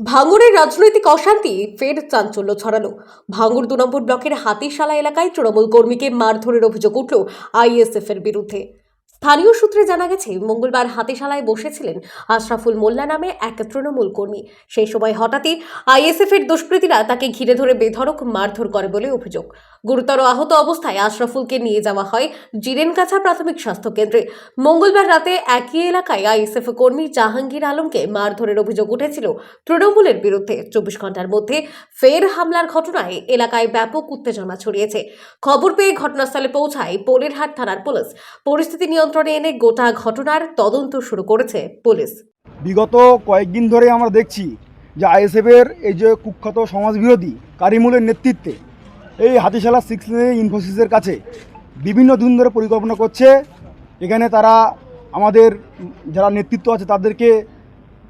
ভাঙড়ের রাজনৈতিক অশান্তি ফের চাঞ্চল্য ছড়ালো। ভাঙড় দু নম্বর ব্লকের হাতিশালা এলাকায় তৃণমূল কর্মীকে মারধরের অভিযোগ উঠল আইএসএফ এর বিরুদ্ধে। স্থানীয় সূত্রে জানা গেছে, মঙ্গলবার হাতিশালায় বসেছিলেন আশরাফুল মোল্লা নামে এক তৃণমূল কর্মী। সেই সময় হঠাৎই আইএসএফ এর দুষ্কৃতীরা তাকে ঘিরে ধরে বেধড়ক মারধর করে বলে অভিযোগ। গুরুতর আহত অবস্থায় আশরাফুলকে নিয়ে যাওয়া হয় জিরেনকাছা প্রাথমিক স্বাস্থ্য কেন্দ্রে মঙ্গলবার রাতে একই এলাকায় আইএসএফ কর্মী জাহাঙ্গীর আলমকে মারধরের অভিযোগ উঠেছিল তৃণমূলের বিরুদ্ধে। চব্বিশ ঘণ্টার মধ্যে ফের হামলার ঘটনায় এলাকায় ব্যাপক উত্তেজনা ছড়িয়েছে। খবর পেয়ে ঘটনাস্থলে পৌঁছায় পোলেরহাট থানার পুলিশ। পরিস্থিতি নিয়ন্ত্রণে এনে গোটা ঘটনার তদন্ত শুরু করেছে পুলিশ। বিগত কয়েকদিন ধরে আমরা দেখছি যে আইএসএফের এই যে কুখ্যাত সমাজবিরোধী কারিমুলের নেতৃত্বে এই হাতিশালা সিক্স ইনফোসিসের কাছে বিভিন্ন দিন ধরে পরিকল্পনা করছে। এখানে তারা আমাদের যারা নেতৃত্ব আছে তাদেরকে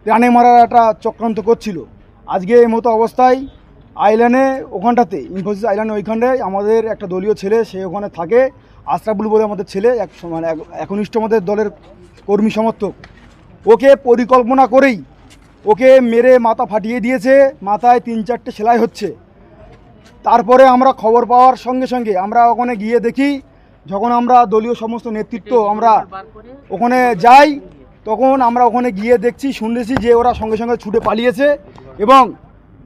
প্রাণে মারার একটা চক্রান্ত করছিল। আজকে এই মতো অবস্থায় আইল্যান্ডে ওখানটাতে ইনফোসিস আইল্যান্ডে ওইখানটায় আমাদের একটা দলীয় ছেলে, সে ওখানে থাকে। আশরাফুল বলে আমাদের ছেলে, এক মানে এক- একনিষ্ঠ আমাদের দলের কর্মী সমর্থক। ওকে পরিকল্পনা করেই ওকে মেরে মাথা ফাটিয়ে দিয়েছে। মাথায় তিন চারটে সেলাই হচ্ছে। তারপরে আমরা খবর পাওয়ার সঙ্গে সঙ্গে আমরা ওখানে গিয়ে দেখি, যখন আমরা দলীয় সমস্ত নেতৃত্ব আমরা ওখানে যাই, তখন আমরা ওখানে গিয়ে দেখছি শুনেছি যে ওরা সঙ্গে সঙ্গে ছুটে পালিয়েছে এবং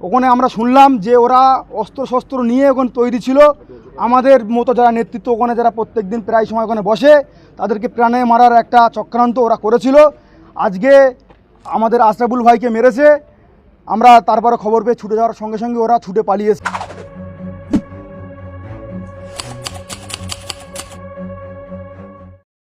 ওখানে আমরা শুনলাম যে ওরা অস্ত্র শস্ত্র নিয়ে ওখানে তৈরি ছিল। আমাদের মতো যারা নেতৃত্ব ওখানে, যারা প্রত্যেক দিন প্রায় সময় ওখানে বসে, তাদেরকে প্রাণে মারার একটা চক্রান্ত ওরা করেছিল। আজকে আমাদের আশরাফুল ভাইকে মেরেছে। আমরা তারপরে খবর পেয়ে ছুটে যাওয়ার সঙ্গে সঙ্গে ওরা ছুটে পালিয়েছে।